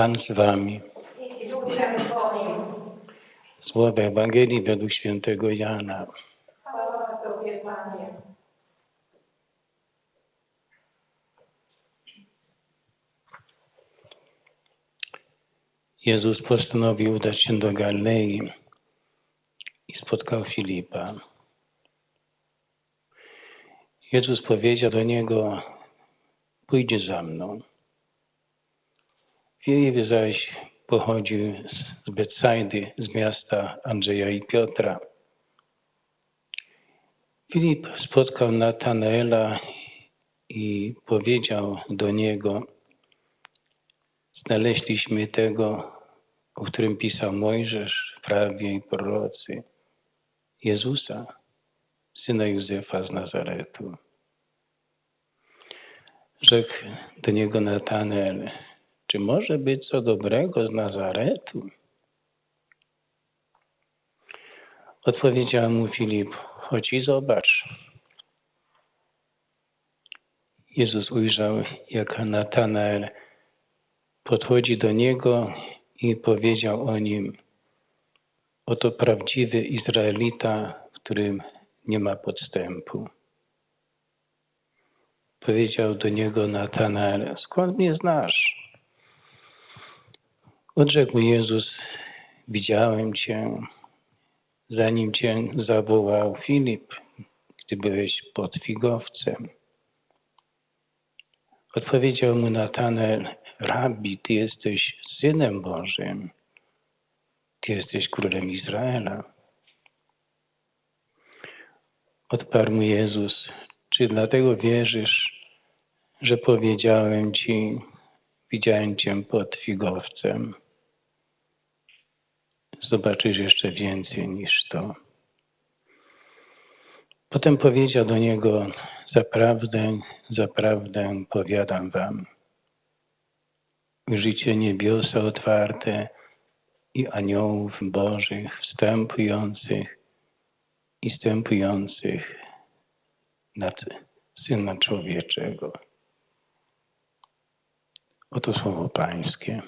Pan z wami. Słowa Ewangelii według świętego Jana. Jezus postanowił udać się do Galilei i spotkał Filipa. Jezus powiedział do niego, pójdzie za mną. Filip zaś pochodził z Betsajdy, z miasta Andrzeja i Piotra. Filip spotkał Natanaela i powiedział do niego, znaleźliśmy tego, o którym pisał Mojżesz w prawie i prorocy, Jezusa, syna Józefa z Nazaretu. Rzekł do niego Natanael, czy może być co dobrego z Nazaretu? Odpowiedział mu Filip, chodź i zobacz. Jezus ujrzał, jak Natanael podchodzi do niego i powiedział o nim, oto prawdziwy Izraelita, w którym nie ma podstępu. Powiedział do niego Natanael, skąd mnie znasz? Odrzekł Jezus, widziałem Cię, zanim Cię zawołał Filip, gdy byłeś pod figowcem. Odpowiedział mu Natanael, Rabbi, Ty jesteś Synem Bożym, Ty jesteś Królem Izraela. Odparł mu Jezus, czy dlatego wierzysz, że powiedziałem Ci, widziałem Cię pod figowcem? Zobaczysz jeszcze więcej niż to. Potem powiedział do niego, zaprawdę, zaprawdę powiadam wam, ujrzycie niebiosa otwarte i aniołów bożych wstępujących i stępujących nad Syna Człowieczego. Oto słowo Pańskie.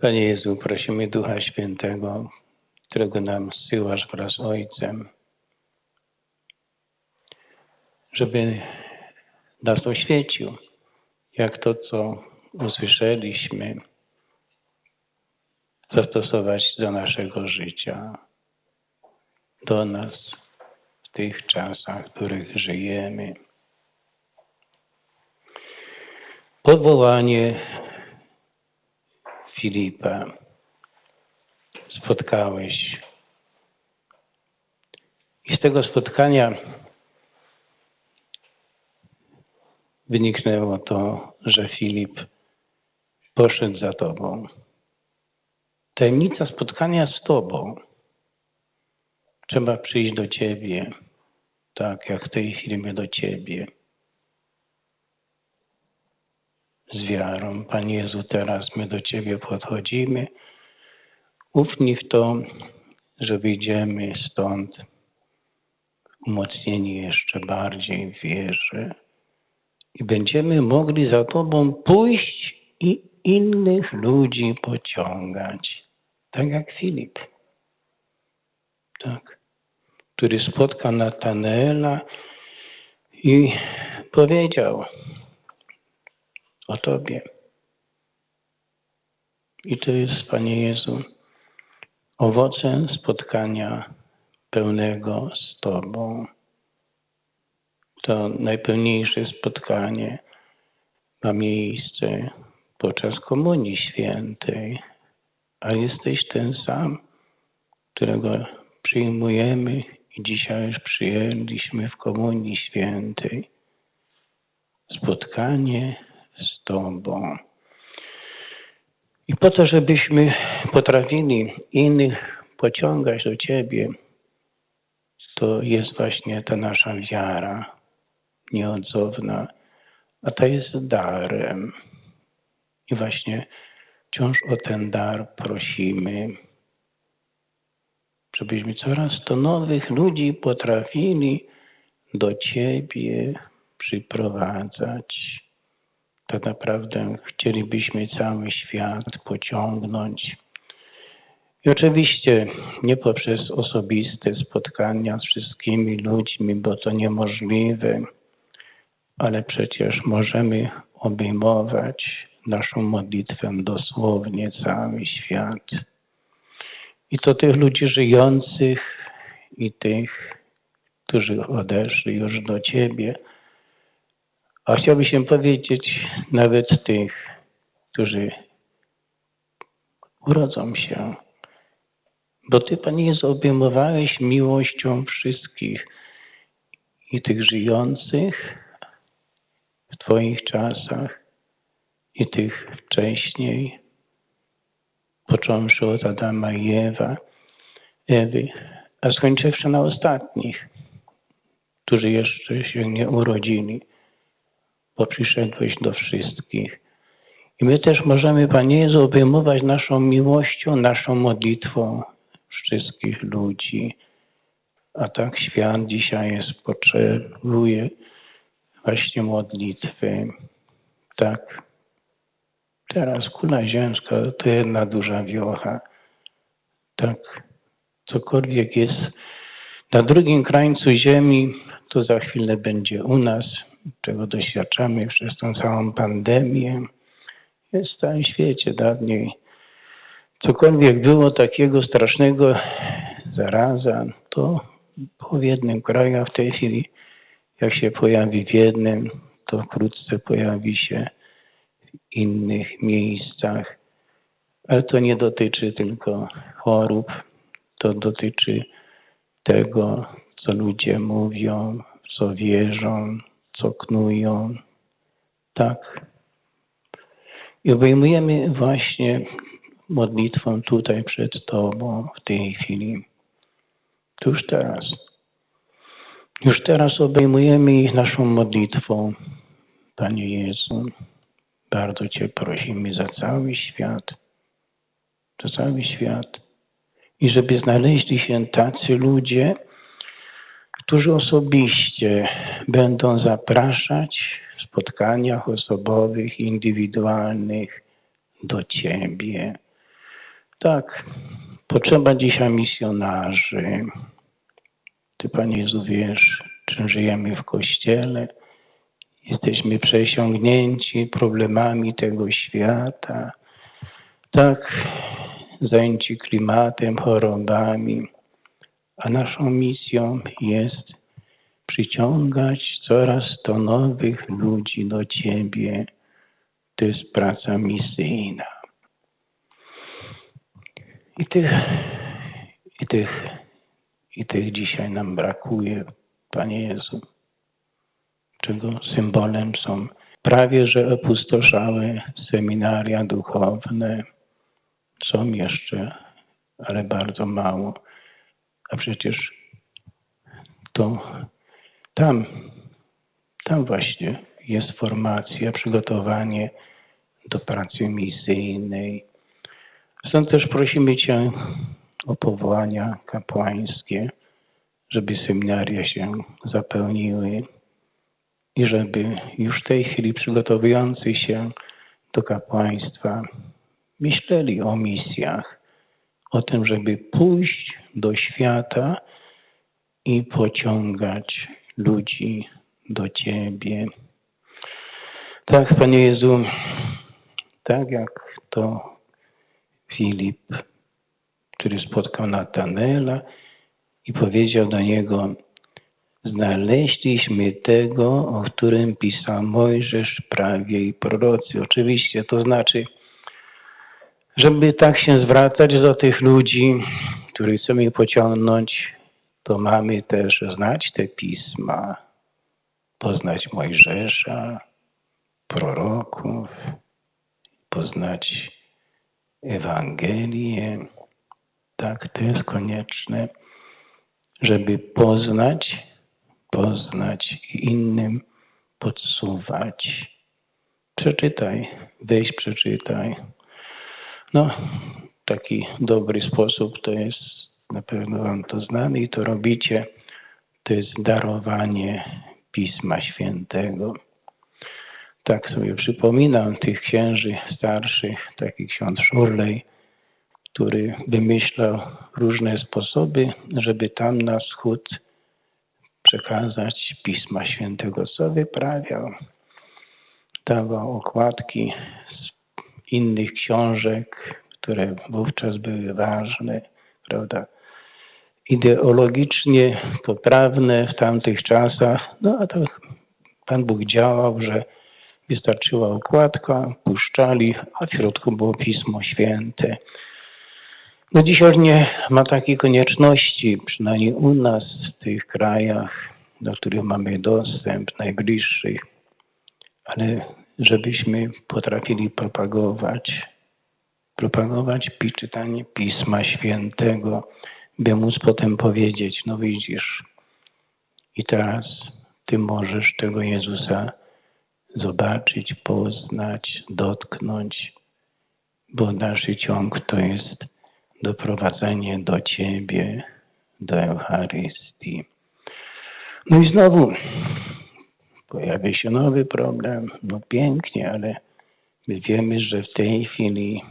Panie Jezu, prosimy Ducha Świętego, którego nam zsyłasz wraz z Ojcem, żeby nas oświecił, jak to, co usłyszeliśmy, zastosować do naszego życia, do nas w tych czasach, w których żyjemy. Powołanie Filipa spotkałeś. I z tego spotkania wyniknęło to, że Filip poszedł za Tobą. Tajemnica spotkania z Tobą. Trzeba przyjść do Ciebie, tak jak w tej chwili do Ciebie. Z wiarą, Panie Jezu, teraz my do Ciebie podchodzimy. Ufni w to, że wyjdziemy stąd umocnieni jeszcze bardziej w wierze i będziemy mogli za Tobą pójść i innych ludzi pociągać. Tak jak Filip. Tak. Który spotkał Natanaela i powiedział o Tobie. I to jest, Panie Jezu, owocem spotkania pełnego z Tobą. To najpełniejsze spotkanie ma miejsce podczas Komunii Świętej, a jesteś ten sam, którego przyjmujemy i dzisiaj już przyjęliśmy w Komunii Świętej. Spotkanie z Tobą. I po to, żebyśmy potrafili innych pociągać do Ciebie, to jest właśnie ta nasza wiara nieodzowna, a to jest darem. I właśnie wciąż o ten dar prosimy, żebyśmy coraz to nowych ludzi potrafili do Ciebie przyprowadzać. Tak naprawdę chcielibyśmy cały świat pociągnąć. I oczywiście nie poprzez osobiste spotkania z wszystkimi ludźmi, bo to niemożliwe, ale przecież możemy obejmować naszą modlitwę dosłownie cały świat. I to tych ludzi żyjących i tych, którzy odeszli już do Ciebie. A chciałbym się powiedzieć nawet tych, którzy urodzą się. Bo Ty, Panie Jezu, obejmowałeś miłością wszystkich i tych żyjących Twoich czasach i tych wcześniej, począwszy od Adama i Ewa, Ewy, a skończywszy na ostatnich, którzy jeszcze się nie urodzili, bo przyszedłeś do wszystkich. I my też możemy, Panie Jezu, obejmować naszą miłością, naszą modlitwą wszystkich ludzi. A tak świat dzisiaj jest, potrzebuje właśnie modlitwy. Tak. Teraz kula ziemska to jedna duża wiocha. Tak. Cokolwiek jest na drugim krańcu ziemi, to za chwilę będzie u nas, czego doświadczamy przez tą całą pandemię. Jest w całym świecie dawniej. Cokolwiek było takiego strasznego, zaraza, to w jednym kraju, w tej chwili jak się pojawi w jednym, to wkrótce pojawi się w innych miejscach. Ale to nie dotyczy tylko chorób, to dotyczy tego, co ludzie mówią, co wierzą, co knują. Tak. I obejmujemy właśnie modlitwą tutaj przed Tobą w tej chwili. Tuż teraz. Już teraz obejmujemy ich naszą modlitwą. Panie Jezu, bardzo Cię prosimy za cały świat, za cały świat. I żeby znaleźli się tacy ludzie, którzy osobiście będą zapraszać w spotkaniach osobowych, indywidualnych do Ciebie. Tak, potrzeba dzisiaj misjonarzy. Ty, Panie Jezu, wiesz, czym żyjemy w Kościele. Jesteśmy przesiągnięci problemami tego świata. Tak, zajęci klimatem, chorobami. A naszą misją jest przyciągać coraz to nowych ludzi do Ciebie. To jest praca misyjna. I tych, i tych, i tych dzisiaj nam brakuje, Panie Jezu, czego symbolem są prawie że opustoszałe seminaria duchowne. Są jeszcze, ale bardzo mało. A przecież to tam, tam właśnie jest formacja, przygotowanie do pracy misyjnej. Stąd też prosimy Cię o powołania kapłańskie, żeby seminaria się zapełniły i żeby już w tej chwili przygotowujący się do kapłaństwa myśleli o misjach, o tym, żeby pójść do świata i pociągać ludzi do Ciebie. Tak, Panie Jezu, tak jak to Filip, który spotkał Natanela i powiedział do niego, znaleźliśmy tego, o którym pisał Mojżesz, prawie i prorocy. Oczywiście to znaczy, żeby tak się zwracać do tych ludzi, których chcemy pociągnąć, to mamy też znać te pisma, poznać Mojżesza, proroków, poznać Ewangelię. Tak, to jest konieczne, żeby poznać, poznać i innym podsuwać. przeczytaj, weź przeczytaj. No, taki dobry sposób to jest, na pewno wam to znane i to robicie, to jest darowanie Pisma Świętego. Tak sobie przypominam tych księży starszych, taki ksiądz Szurlej, który wymyślał różne sposoby, żeby tam na wschód przekazać Pisma Świętego, co wyprawiał. Dawał okładki z innych książek, które wówczas były ważne, prawda? Ideologicznie poprawne w tamtych czasach, no a to Pan Bóg działał, że wystarczyła okładka, puszczali, a w środku było Pismo Święte. No dzisiaj nie ma takiej konieczności, przynajmniej u nas, w tych krajach, do których mamy dostęp, najbliższych, ale żebyśmy potrafili propagować, propagować czytanie Pisma Świętego, by móc potem powiedzieć, no widzisz, i teraz Ty możesz tego Jezusa zobaczyć, poznać, dotknąć, bo dalszy ciąg to jest doprowadzenie do Ciebie, do Eucharystii. No i znowu pojawia się nowy problem. No pięknie, ale my wiemy, że w tej chwili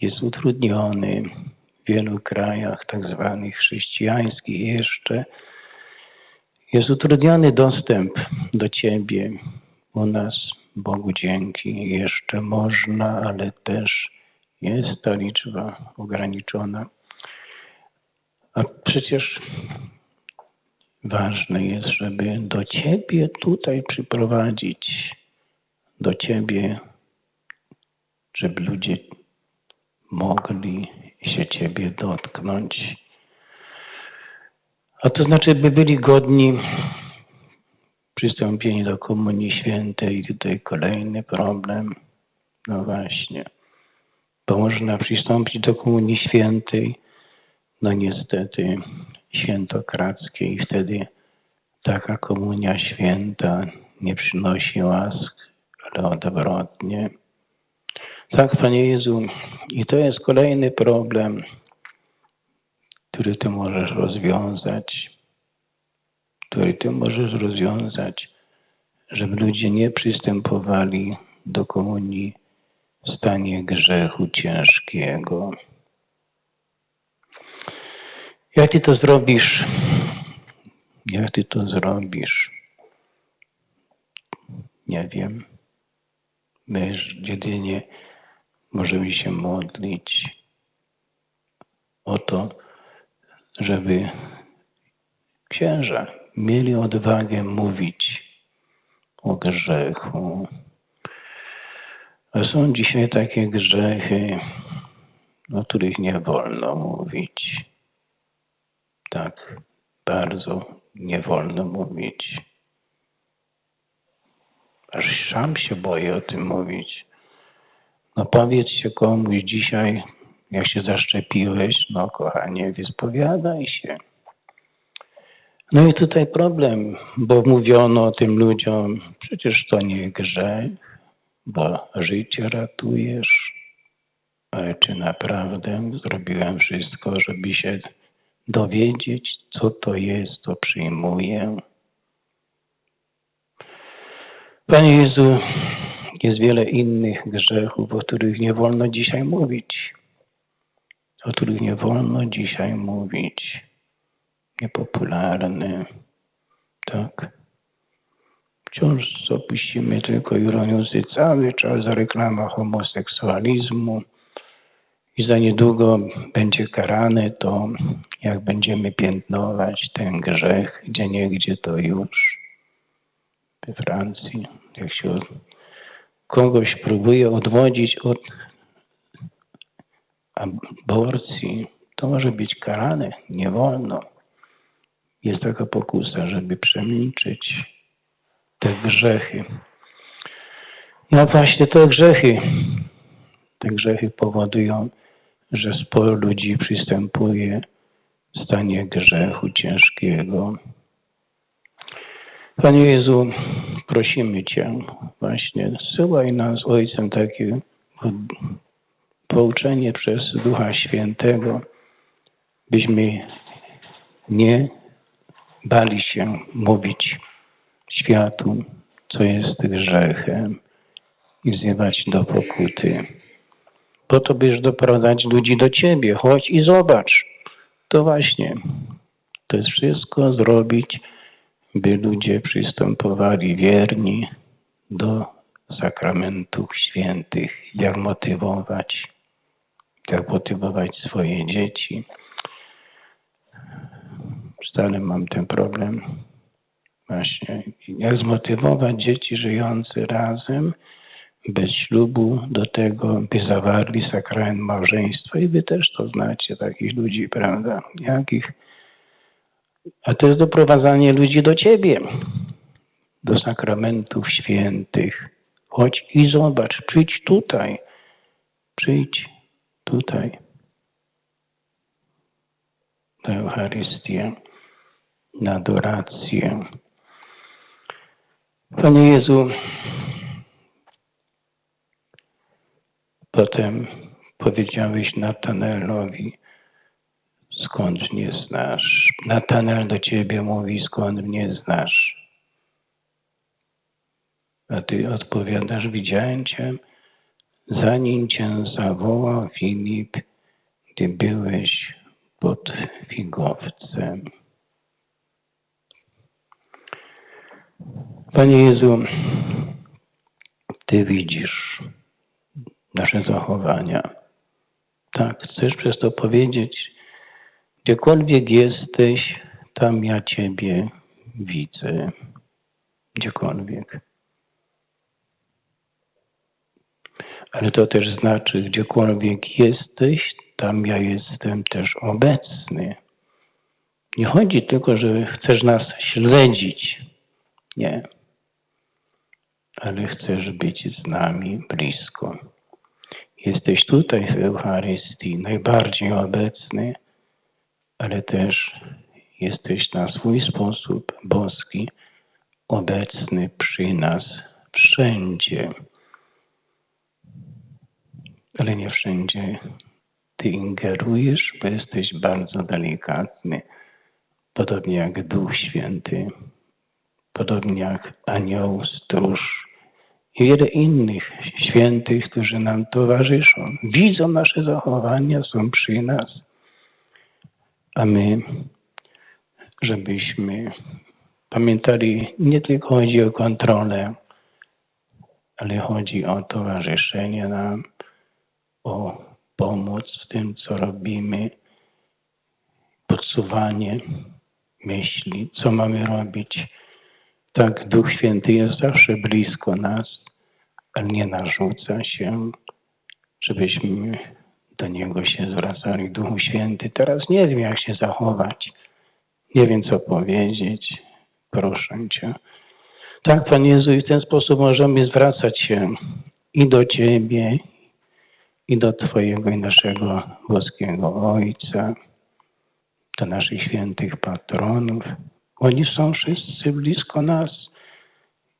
jest utrudniony w wielu krajach tak zwanych chrześcijańskich jeszcze jest utrudniony dostęp do Ciebie. U nas, Bogu dzięki, jeszcze można, ale też jest ta liczba ograniczona. A przecież ważne jest, żeby do Ciebie tutaj przyprowadzić, do Ciebie, żeby ludzie mogli się Ciebie dotknąć. A to znaczy, by byli godni przystąpienia do Komunii Świętej. I tutaj kolejny problem. No właśnie. Bo można przystąpić do Komunii Świętej, no niestety świętokradzkiej. I wtedy taka Komunia Święta nie przynosi łask, ale odwrotnie. Tak, Panie Jezu, i to jest kolejny problem, który Ty możesz rozwiązać, który Ty możesz rozwiązać, żeby ludzie nie przystępowali do komunii stanie grzechu ciężkiego. Jak Ty to zrobisz? Jak Ty to zrobisz? Nie wiem. My jedynie możemy się modlić o to, żeby księża mieli odwagę mówić o grzechu. Są dzisiaj takie grzechy, o których nie wolno mówić. Tak, bardzo nie wolno mówić. Aż sam się boję o tym mówić. No powiedzcie komuś dzisiaj, jak się zaszczepiłeś, no kochanie, wyspowiadaj się. No i tutaj problem, bo mówiono tym ludziom, przecież to nie grzech, bo życie ratujesz. Ale czy naprawdę zrobiłem wszystko, żeby się dowiedzieć, co to jest, co przyjmuję? Panie Jezu, jest wiele innych grzechów, o których nie wolno dzisiaj mówić. O których nie wolno dzisiaj mówić. Niepopularne. Tak. Wciąż opuścimy tylko Euroniusy cały czas reklama homoseksualizmu i za niedługo będzie karane to, jak będziemy piętnować ten grzech, gdzie niegdzie to już? We Francji, jak się kogoś próbuje odwodzić od aborcji, to może być karane, nie wolno. Jest taka pokusa, żeby przemilczyć te grzechy. No właśnie te grzechy, te grzechy powodują, że sporo ludzi przystępuje w stanie grzechu ciężkiego. Panie Jezu, prosimy Cię właśnie, zsyłaj nas Ojcem takie pouczenie przez Ducha Świętego, byśmy nie bali się mówić światu, co jest grzechem i wzywać do pokuty. Po to, byś doprowadzać ludzi do Ciebie. Chodź i zobacz. To właśnie. To jest wszystko zrobić, by ludzie przystępowali wierni do sakramentów świętych. Jak motywować, jak motywować swoje dzieci. Stale mam ten problem. Właśnie, jak zmotywować dzieci żyjące razem, bez ślubu, do tego, by zawarli sakrament małżeństwa. I wy też to znacie, takich ludzi, prawda? Jakich? A to jest doprowadzanie ludzi do ciebie, do sakramentów świętych. Chodź i zobacz, przyjdź tutaj, przyjdź tutaj. Na Eucharystię, na adorację. Panie Jezu, potem powiedziałeś Natanelowi, skąd mnie znasz? Natanel do ciebie mówi, skąd mnie znasz? A ty odpowiadasz, widziałem cię, zanim cię zawołał Filip, gdy byłeś pod figowcem. Panie Jezu, Ty widzisz nasze zachowania. Tak, chcesz przez to powiedzieć, gdziekolwiek jesteś, tam ja Ciebie widzę. Gdziekolwiek. Ale to też znaczy, gdziekolwiek jesteś, tam ja jestem też obecny. Nie chodzi tylko, że chcesz nas śledzić. Nie. Ale chcesz być z nami blisko. Jesteś tutaj w Eucharystii najbardziej obecny, ale też jesteś na swój sposób boski obecny przy nas wszędzie. Ale nie wszędzie ty ingerujesz, bo jesteś bardzo delikatny, podobnie jak Duch Święty, podobnie jak anioł, stróż wiele innych świętych, którzy nam towarzyszą. Widzą nasze zachowania, są przy nas, a my, żebyśmy pamiętali, nie tylko chodzi o kontrolę, ale chodzi o towarzyszenie nam, o pomoc w tym, co robimy, podsuwanie myśli, co mamy robić. Tak, Duch Święty jest zawsze blisko nas, nie narzuca się, żebyśmy do Niego się zwracali. Duchu Święty, teraz nie wiem, jak się zachować, nie wiem, co powiedzieć. Proszę Cię. Tak, Panie Jezu, i w ten sposób możemy zwracać się i do Ciebie, i do Twojego i naszego boskiego Ojca, do naszych świętych patronów. Oni są wszyscy blisko nas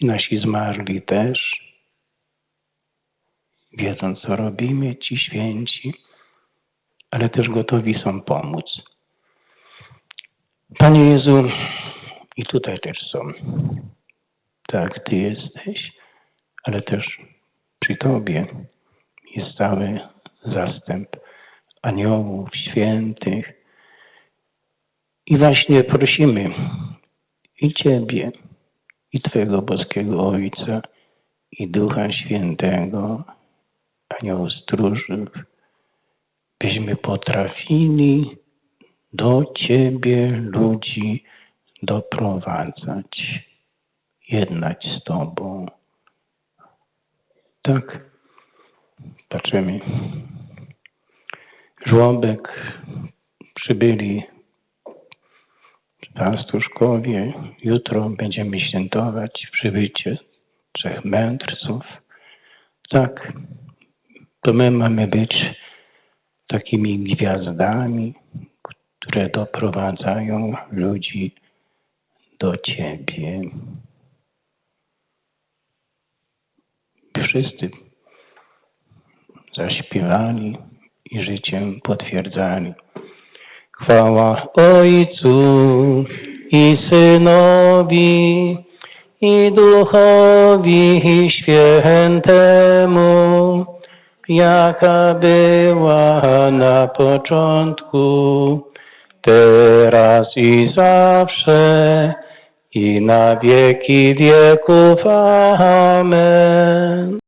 i nasi zmarli też. Wiedzą, co robimy, ci święci, ale też gotowi są pomóc. Panie Jezu, i tutaj też są. Tak, Ty jesteś, ale też przy Tobie jest cały zastęp aniołów, świętych. I właśnie prosimy i Ciebie, i Twojego boskiego Ojca, i Ducha Świętego, stróżów, byśmy potrafili do Ciebie ludzi doprowadzać, jednać z Tobą. Tak, patrzymy. Żłobek przybyli pastuszkowie. Jutro będziemy świętować przybycie trzech mędrców. Tak, to my mamy być takimi gwiazdami, które doprowadzają ludzi do Ciebie. wszyscy zaśpiewali i życiem potwierdzali. Chwała Ojcu i Synowi i Duchowi Świętemu, jaka była na początku, teraz i zawsze, i na wieki wieków. Amen.